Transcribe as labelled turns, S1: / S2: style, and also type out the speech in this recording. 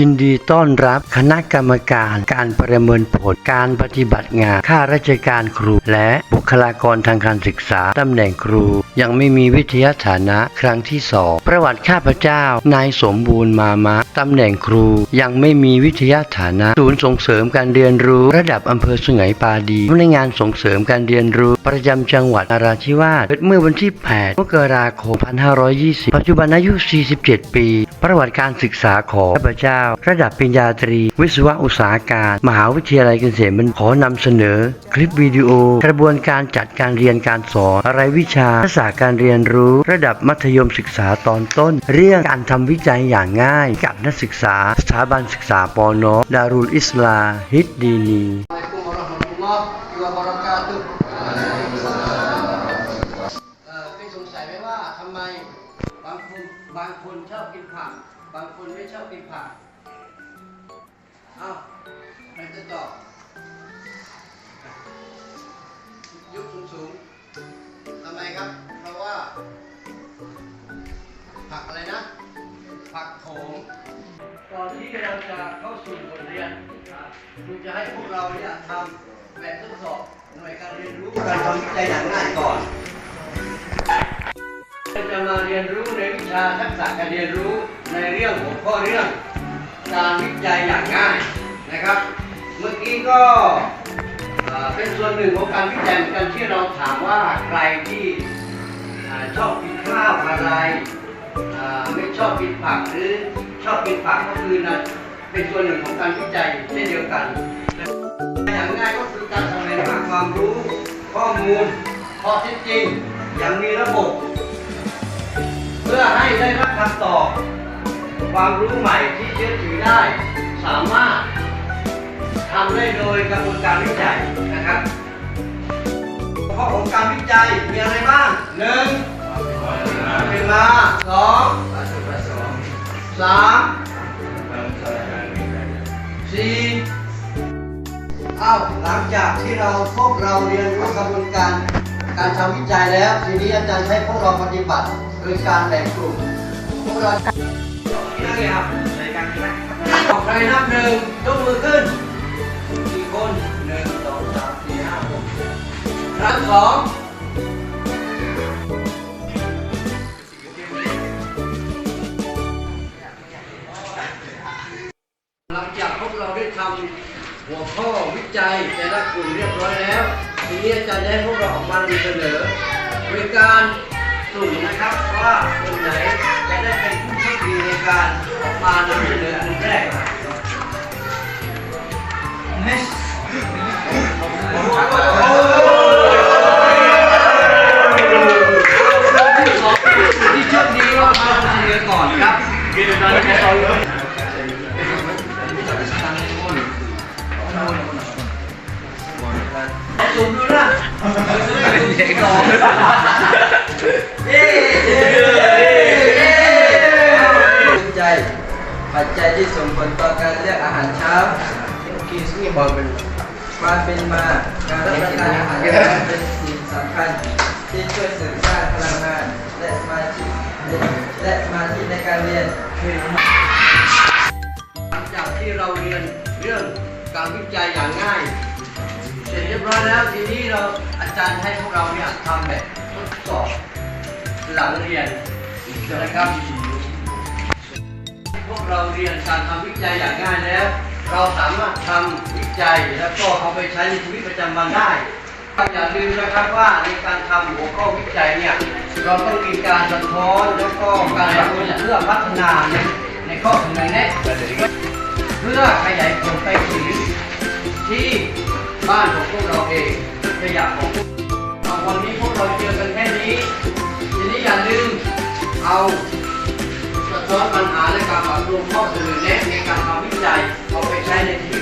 S1: ยินดีต้อนรับคณะกรรมการการประเมินผลการปฏิบัติงานข้าราชการครู และบุคลากรทางการศึกษาตำแหน่งครู ยังไม่มีวิทยาฐานะครั้งที่สองประวัติข้าพเจ้า นายสมบูรณ์มามะตำแหน่งครูยังไม่มีวิทยาฐานะ ศูนย์ส่งเสริมการเรียนรู้ระดับอำเภอสุไหงปาดีในงานส่งเสริมการเรียนรู้ประจำจังหวัดนราธิวาสเกิดเมื่อวันที่ 8 มกราคม 2520 ปัจจุบันอายุ 47 ปี ประวัติการศึกษาของข้าพเจ้า ระดับปริญญาตรี วิศวะอุตสาหการ มหาวิทยาลัยเกษมบัณฑิตขอนำเสนอ คลิปวิดีโอ กระบวนการจัดการเรียนการสอนรายวิชาทักษะการเรียนรู้ระดับมัธยมศึกษาตอนต้น เรื่องการทำวิจัยอย่างง่าย กับนักศึกษา สถาบันศึกษาปอนอดารุลอิสลา ฮิดดีนี
S2: บางคนชอบกินผัก บางคนไม่ชอบกินผัก ที่เราจะเข้าสู่บทเรียนคุณจะให้พวกเราเนี่ยทำแบบทดสอบหน่วยการเรียนรู้การทำวิจัยอย่างง่ายก่อนเราจะมาเรียนรู้ในวิชาทักษะการเรียนรู้ในเรื่องหัวข้อเรื่องการวิจัยอย่างง่ายนะครับ เมื่อกี้ก็เป็นส่วนหนึ่งของการวิจัยเหมือนกันที่เราถามว่าใครที่อชอบกินข้าวอะไรไม่ชอบกินผักหรือ ชอบกินผักก็คือนะเป็นส่วนหนึ่งของการวิจัยเช่นเดียวกันอย่างง่ายก็คือการแสวงหาความรู้ ข้อมูลข้อเท็จจริงอย่างมีระบบ เพื่อให้ได้รับคำตอบความรู้ใหม่ที่เชื่อถือได้ สามารถทำได้โดยกระบวนการวิจัยนะครับข้อของการวิจัยมีอะไรบ้างหนึ่งเป็นมาสอง สามสี่เอ้าหลังจากที่เราพวกเราเรียนรู้กระบวนการ การทำวิจัยแล้ว ทีนี้อาจารย์ให้พวกเราปฏิบัติโดยการแบ่งกลุ่มพวกเราที่นั่งเลยครับในการที่นั่งของใครนับหนึ่งยกมือขึ้นกี่คนหนึ่งสองสามสี่ห้าหกนับสอง ทำหัวข้อวิจัยแต่ละกลุ่มเรียบร้อยแล้ว ทีนี้อาจารย์จะให้พวกเราออกมานำเสนอโดยการสุ่มนะครับว่าคนไหนจะได้เป็นผู้โชคดีในการออกมานำเสนออันแรกที่โชคดีก็มาเสนอก่อนครับ สุ่มดูนะเด็กก่อนเย้เย้เย้
S3: ปัจจัยปัจจัยที่ส่งผลต่อการเลือกอาหารเช้า
S2: กินนี่บอลเป็น
S3: ความเป็นมาการรับประทานอาหารเช้าเป็นสิ่งสำคัญที่ช่วยเสริมสร้างพลังงานและสมาธิและสมาธิในการเรียน
S2: ห การวิจัยอย่างง่าย เสร็จเรียบร้อยแล้วทีนี้เราอาจารย์ให้พวกเราเนี่ยทำแบบทดสอบหลังเรียนนะครับพวกเราเรียนการทำวิจัยอย่างง่ายแล้ว เราสามารถทำวิจัยแล้วก็เอาไปใช้ในชีวิตประจำวันได้อย่าลืมนะครับว่าในการทำหัวข้อวิจัยเนี่ยเราต้องมีการสะท้อนแล้วก็การปรับปรุงเพื่อพัฒนาในในข้อเสนอแนะ บ้านของพวกเราเองขยะของพวกเราวันนี้พวกเราเจอกันแค่นี้ทีนี้อย่าลืมเอาสะท้อนปัญหาและการปรับปรุงข้อเสนอแนะในการทำวิจัยเอาไปใช้ในชี